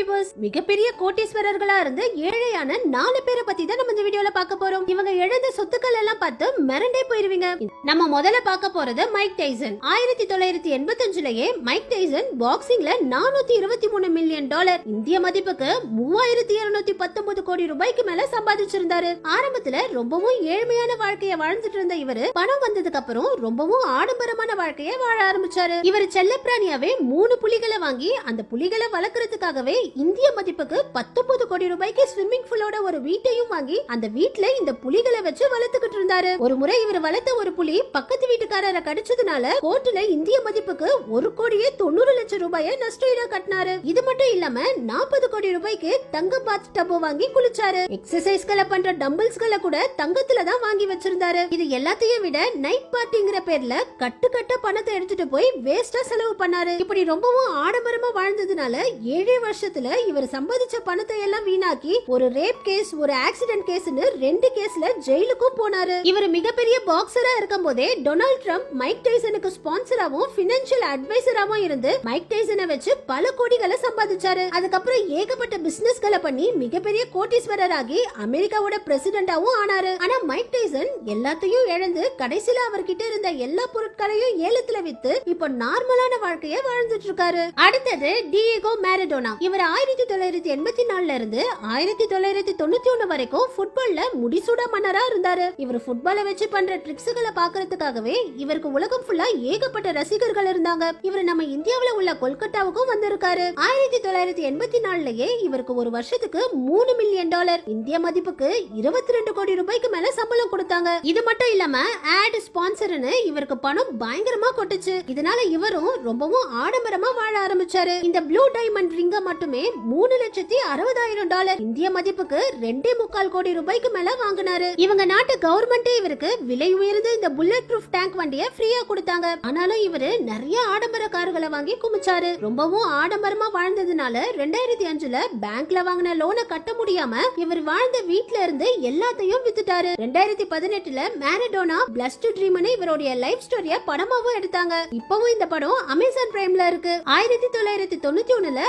Viewers மிகப்பெரிய கோட்டீஸ்வரர்களா இருந்து ஏழையான நாலு பேரை பத்தி தான் நம்ம இந்த வீடியோல பார்க்க போறோம். இவங்க எழுந்த சொத்துக்கள் எல்லாம் பார்த்து மிரண்டே போயிருவீங்க. நம்ம முதல்ல பார்க்க போறது மைக் டைசன் ஆயிரத்தி தொள்ளாயிரத்தி எண்பத்தஞ்சுலயே மைக் டைசன் பாக்ஸிங்ல நானூத்தி இருபத்தி மூணு மில்லியன் டாலர் இந்திய மதிப்புக்கு மூவாயிரத்தி இருநூத்தி பத்தொன்பது கோடி ரூபாய்க்கு மேல சம்பாதிச்சிருந்தாரு. ஆரம்பத்துல ரொம்பவும் ஏழ்மையான வாழ்க்கைய வாழ்ந்துட்டு இருந்த இவரு பணம் வந்ததுக்கு அப்புறம் ரொம்பவும் ஆடம்பரமான வாழ்க்கையை வாழ ஆரம்பிச்சாரு. இவர் செல்லப்பிராணியாவே மூணு புலிகளை வாங்கி அந்த புலிகளை வளர்க்கறதுக்காகவே இந்திய மதிப்புக்கு பத்தொன்பது கோடி ரூபாய்க்கு ஸ்விம்மிங் பூலோட ஒரு வீட்டையும் வாங்கி அந்த வீட்டுல இந்த புலிகளை வச்சு வளர்த்துக்கிட்டு இருந்தாரு. ஒரு முறை இவர் வளர்த்த ஒரு புலி பக்கத்து வீட்டுக்காரரை கடிச்சதுனால கோர்ட்ல இந்திய மதிப்புக்கு ஒரு கோடியே தொண்ணூறு லட்சம் ரூபாய நஷ்டஈடா கட்டினாரு. இது மட்டும் இல்லாம நாற்பது கோடி ரூபாய்க்கு தங்க பாத் டப்பு வாங்கி குளிச்சாரு. எக்ஸசைஸ்களை பண்ற டம்பிள்ஸ்களை கூட தங்கத்துல தான் வாங்கி வச்சிருந்தாரு. இது எல்லாத்தையும் விட நைட் பார்ட்டிங்கிற பேர்ல கட்டு கட்ட பணத்தை எடுத்துட்டு போய் வேஸ்டா செலவு பண்ணாரு. இப்படி ரொம்பவும் ஆடம்பரமா வாழ்ந்ததுனால ஏழே வருஷத்துல இவர் சம்பாதிச்ச பணத்தை எல்லாம் வீணாக்கி ஒரு ரேப் கேஸ் ஒரு ஆக்சிடென்ட் கேஸ்னு ரெண்டு கேஸ்ல ஜெயிலுக்கும் போனாரு. இவர் மிகப்பெரிய பாக்ஸரா இருக்கும் போதே டொனால்ட் ட்ரம்ப் மைக் டைசனுக்கு ஸ்பான்சராவும் பினான்சியல் அட்வைசராவும் இருந்து மைக் டைசனை வச்சு பல கோடிகளை சம்பாதிச்சாரு. அதுக்கப்புறம் ஏகப்பட்ட பிசினஸ்களை பண்ணி மிகப்பெரிய கோட்டீஸ்வரராகி அமெரிக்காவோட பிரசிடென்டாவும் ஆனாரு. ஆனா மைக் டைசன் எல்லாத்தையும் இழந்து கடைசியில அவர்கிட்ட இருந்த எல்லா பொருட்களையும் ஏலத்துல வித்து இப்போ நார்மலான வாழ்க்கைய வாழ்ந்துட்டு இருக்காரு. அடுத்தது டிஏகோ மேரடோனா இவர் ஆயிரத்தி தொள்ளாயிரத்தி எண்பத்தி நாலுல இருந்து ஆயிரத்தி தொள்ளாயிரத்தி தொண்ணூத்தி ஒண்ணு வரைக்கும் ஃபுட்பால்ல முடிசூட மன்னரா இருந்தாரு. இவர் ஃபுட்பாலை வச்சு பண்ற ட்ரிக்ஸ்களை பாக்குறதுக்காகவே இவருக்கு உலகம் ஃபுல்லா ஏகப்பட்ட ரசிகர்கள் இருந்தாங்க. இவர் நம்ம இந்தியாவில உள்ள கொல்கட்டாவுக்கும் வந்திருக்காரு. ஆயிரத்தி தொள்ளாயிரத்தி எண்பத்தி நாலுலயே இவருக்கு ஒரு வருஷத்துக்கு மூணு மில்லியன் டாலர் இந்திய மதிப்புக்கு இருபத்தி ரெண்டு கோடி ரூபாய்க்கு மேல சம்பளம் கொடுத்தாங்க. இது மட்டும் இல்லாம ஆட் ஸ்பான்சர்னு இவருக்கு பணம் பயங்கரமா கொட்டுச்சு. இதனால இவரும் ரொம்பவும் ஆடம்பரமா வாழ ஆரம்பிச்சாரு. இந்த ப்ளூ டைமண்ட் ரிங்க மட்டும் மூணு லட்சத்தி அறுபதாயிரம் டாலர். இந்திய மதிப்புக்கு ரெண்டே முக்கால் கோடி ரூபாய்க்கு மேல வாங்கினாரு. இவங்க நாட்டு கவர்மெண்டே இவருக்கு விலை உயர்ந்த இந்த புல்லட் ப்ரூஃப் டேங்க் வண்டிய ஃப்ரீயா கொடுத்தாங்க. ஆனாலும் இவரு நிறைய ஆடம்பர கார்களை வாங்கி குமிச்சாரு. ரொம்பவும் ஆடம்பரமா வாழ்ந்ததுனால ரெண்டாயிரத்தி அஞ்சுல பேங்க்ல வாங்கின லோனை கட்ட முடியாம இவர் வாழ்ந்த வீட்ல இருந்து எல்லாத்தையும் வித்துட்டாரு. ரெண்டாயிரத்தி பதினெட்டுல மேரடோனா பிளஸ் டூ ட்ரீம்னு இவருடைய லைஃப் ஸ்டோரிய படமாவும் எடுத்தாங்க. இப்பவும் இந்த படம் அமேசான் பிரைம்ல இருக்கு. ஆயிரத்தி தொள்ளாயிரத்தி தொண்ணூத்தி ஒண்ணுல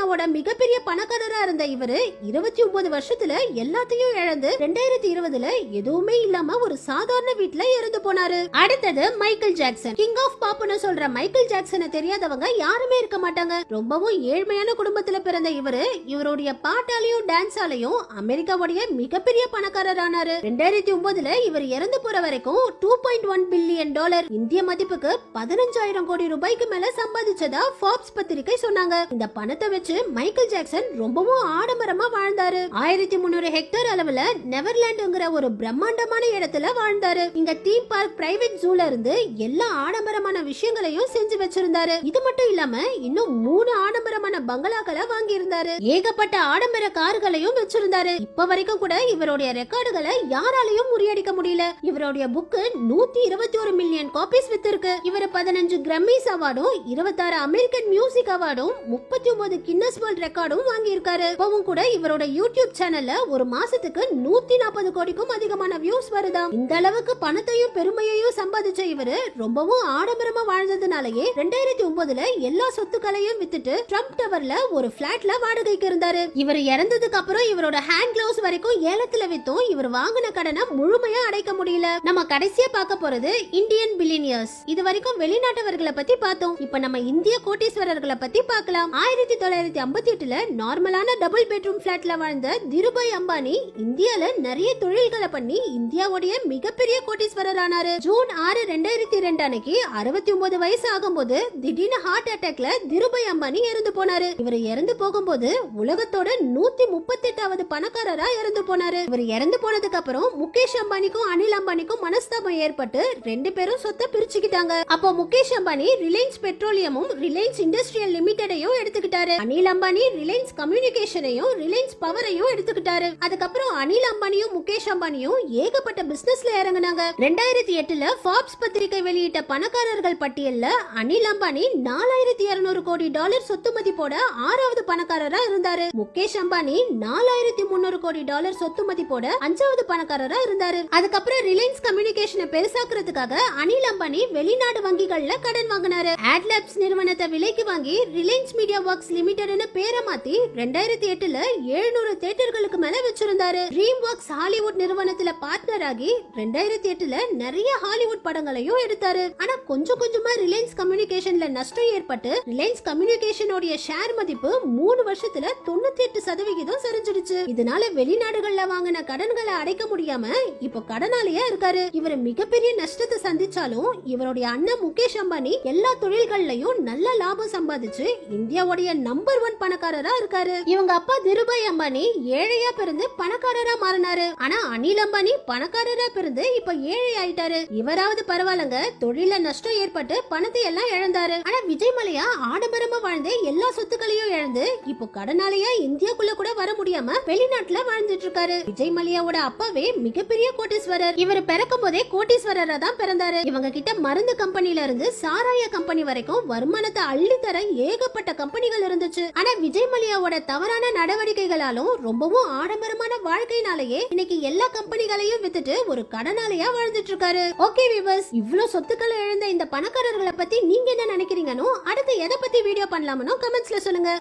சீனாவோட மிகப்பெரிய பணக்காரரா இருந்த இவரு இருபத்தி ஒன்பது வருஷத்துல எல்லாத்தையும் இழந்து ரெண்டாயிரத்தி இருபதுல எதுவுமே இல்லாம ஒரு சாதாரண வீட்டுல இறந்து போனாரு. அடுத்தது மைக்கேல் ஜாக்சன். கிங் ஆஃப் பாப்னு சொல்ற மைக்கேல் ஜாக்சனை தெரியாதவங்க யாருமே இருக்க மாட்டாங்க. ரொம்பவும் ஏழ்மையான குடும்பத்துல பிறந்த இவரு இவருடைய பாட்டாலையும் டான்ஸாலையும் அமெரிக்காவுடைய மிகப்பெரிய பணக்காரரானாரு. ரெண்டாயிரத்தி ஒன்பதுல இவர் இறந்து போற வரைக்கும் two point one billion dollar இந்திய மதிப்புக்கு பதினஞ்சாயிரம் கோடி ரூபாய்க்கு மேல சம்பாதிச்சதா ஃபார்ப்ஸ் பத்திரிகை சொன்னாங்க. இந்த பணத்தை வச்சு மைக்கேல் ஜாக்சன் ரொம்பவும் ஆடம்பரமா வாழ்ந்தாரு. ஆயிரத்தி முன்னூறு ஹெக்டேர் அளவுல நெவர்லாண்டுங்கிற ஒரு பிரம்மாண்டமான இடத்துல வாழ்ந்தாரு. இங்க தீம் பார்க் பிரைவேட் ஜூல இருந்து எல்லா ஆடம்பரமான விஷயங்களையும் செஞ்சு வச்சிருந்தாரு. இது மட்டும் இல்லாம இன்னும் மூணு ஆடம்பரமான பங்களாக்களை வாங்கி இருந்தாரு ஏகப்பட்ட ஆடம்பர கார்களையும் வச்சிருந்தாரு. இப்ப வரைக்கும் கூட இவருடைய ரெக்கார்டுகளை யாராலையும் முறியடிக்க முடியல. இவருடைய புக்கு நூத்தி இருபத்தி ஒரு மில்லியன் காப்பீஸ் வித்திருக்கு. இவர் பதினஞ்சு கிரம்மிஸ் அவார்டும் இருபத்தாறு அமெரிக்கன் மியூசிக் அவார்டும் முப்பத்தி ஒன்பது கின்னஸ் வேர்ல்ட் ரெக்கார்டும் வாங்கியிருக்காரு. இப்பவும் கூட இவரோட யூடியூப் சேனல்ல ஒரு மாசத்துக்கு நூத்தி நாற்பது கோடிக்கும் அதிகமான வியூஸ் வருதாம். இந்த அளவுக்கு பணத்தையும் பெருமையையும் சம்பாதிச்ச இவரு ரொம்பவும் ஆடம்பரமா வாழ்ந்ததுனாலயே ரெண்டாயிரத்தி ஒன்பதுல எல்லா சொத்துக்களையும் வித்துட்டு ட்ரம்ப் டவர்ல ஒரு பிளாட்ல வாடகைக்கு இருந்தாரு. இவர் இறந்ததுக்கு அப்புறம் இவரோட ஹேண்ட் கிளவுஸ் வரைக்கும் ஏலத்துல வித்தும் இவர் வாங்கின கடனை முழுமையா அடைக்க முடியல. நம்ம கடைசியா பார்க்க போறது இந்தியன் பில்லியனியர்ஸ் இது வரைக்கும் வெளிநாட்டவர்களை பத்தி பார்த்தோம். இப்ப நம்ம இந்திய கோட்டீஸ்வரர்களை பத்தி பார்க்கலாம். ஆயிரத்தி தொள்ளாயிரத்தி ஐம்பத்தி எட்டுல நார்மலான டபுள் பெட்ரூம் பிளாட்ல வாழ்ந்த திருபாய் அம்பானி இந்தியால நிறைய தொழில்களை பண்ணி இந்தியாவுடைய மிகப்பெரிய கோட்டீஸ்வரர் ஆனாரு ஜூன் ஆறு ரெண்டாயிரத்தி ரெண்டு அன்னைக்கு அறுபத்தி ஒன்பது வயசு ஆகும்போது திடீர்னு ஹார்ட் அட்டாக்ல திருபாய் அம்பானி இறந்து போனாரு. இவர் இறந்து போகும்போது உலகத்தோட நூத்தி முப்பத்தி எட்டாவது பணக்காரரா இறந்து போனாரு. இவர் இறந்து போனதுக்கு அப்புறம் முகேஷ் அம்பானிக்கும் அனில் அம்பானிக்கும் மனஸ்தாபம் ஏற்பட்டு ரெண்டு பேரும் சொத்தை பிரிச்சுக்கிட்டாங்க. அப்போ முகேஷ் அம்பானி ரிலையன்ஸ் பெட்ரோலியமும் ரிலையன்ஸ் இண்டஸ்ட்ரியல் லிமிடெடையும் எடுத்துக்கிட்டாரு. அனில் அம்பானி ரிலையன்ஸ் கம்யூனிகேஷனையும் ரிலையன்ஸ் பவரையும் எடுத்துக்கிட்டாரு. அதுக்கப்புறம் அனில் அம்பானியும் முகேஷ் அம்பானியும் ஏகப்பட்ட பிசினஸ்ல இறங்குனாங்க. ரெண்டாயிரத்தி எட்டுல ஃபார்ப்ஸ் பத்திரிகை வெளியிட்ட பணக்காரர்கள் பட்டியல்ல அனில் அம்பானி நாலாயிரத்தி இருநூறு கோடி டாலர் சொத்து மதிப்போட ஆறாவது பணக்காரரா இருந்தாரு. முகேஷ் அம்பானி நாலாயிரத்தி முன்னூறு கோடி டாலர் சொத்து மதிப்போட அஞ்சாவது பணக்காரரா இருந்தாரு. அதுக்கப்புறம் ரிலையன்ஸ் கம்யூனிகேஷனை பெருசாக்குறதுக்காக அனில் அம்பானி வெளிநாடு வங்கிகள்ல கடன் வாங்கினாரு. ஆட்லாப்ஸ் நிறுவனத்தை விலைக்கு வாங்கி ரிலையன்ஸ் மீடியா ஒர்க்ஸ் லிமிடெட் லிமிடெட்னு பேரை மாத்தி ரெண்டாயிரத்தி எட்டுல எழுநூறு தியேட்டர்களுக்கு மேல வச்சிருந்தாரு. ட்ரீம் ஒர்க்ஸ் ஹாலிவுட் நிறுவனத்துல பார்ட்னர் ஆகி ரெண்டாயிரத்தி எட்டுல நிறைய ஹாலிவுட் படங்களையும் எடுத்தாரு. ஆனா கொஞ்சம் கொஞ்சமா ரிலையன்ஸ் கம்யூனிகேஷன்ல நஷ்டம் ஏற்பட்டு ரிலையன்ஸ் கம்யூனிகேஷனுடைய ஷேர் மதிப்பு மூணு வருஷத்துல தொண்ணூத்தி எட்டு சதவிகிதம் சரிஞ்சிடுச்சு இதனால வெளிநாடுகள்ல வாங்கின கடன்களை அடைக்க முடியாம இப்போ கடனாலேயே இருக்காரு. இவர் மிகப்பெரிய நஷ்டத்தை சந்திச்சாலும் இவருடைய அண்ணன் முகேஷ் அம்பானி எல்லா தொழில்கள்லயும் நல்ல லாபம் சம்பாதிச்சு இந்தியாவுடைய நம்பர் ஒன் பணக்காரரா இருக்காரு. இவங்க அப்பா திருபாய் அம்பானி ஏழையா பிறந்து பணக்காரரா மாறினாரு. ஆனா அனில் அம்பானி பணக்காரரா பிறந்து இப்ப ஏழை ஆயிட்டாரு. இவராவது பரவாயில்லங்க தொழில நஷ்டம் ஏற்பட்டு பணத்தை எல்லாம் இழந்தாரு. ஆனா விஜய் மலையா ஆடம்பரமா வாழ்ந்து எல்லா சொத்துக்களையும் இழந்து இப்போ கடனாலையா இந்தியாக்குள்ள கூட வர முடியாம வெளிநாட்டுல வாழ்ந்துட்டு இருக்காரு. விஜய் மலையாவோட அப்பாவே மிகப்பெரிய கோட்டீஸ்வரர். இவர் பிறக்கும் போதே கோட்டீஸ்வரரா தான் பிறந்தாரு. இவங்க கிட்ட மருந்து கம்பெனில இருந்து சாராய கம்பெனி வரைக்கும் வருமானத்தை அள்ளித்தர ஏகப்பட்ட கம்பெனிகள் இருந்துச்சு. ஆனா விஜய் மல்லையாவோட தவறான நடவடிக்கைகளாலும் ரொம்பவும் ஆடம்பரமான வாழ்க்கையினாலேயே இன்னைக்கு எல்லா கம்பெனிகளையும் வித்துட்டு ஒரு கடனாலையா வாழ்ந்துட்டு இருக்காரு ஓகே விவர்ஸ் இவ்ளோ சொத்துக்களை இழந்த இந்த பணக்காரர்களை பத்தி நீங்க என்ன நினைக்கிறீங்கன்னு அடுத்து எதை பத்தி வீடியோ பண்ணலாம்னு கமெண்ட்ஸ்ல சொல்லுங்க.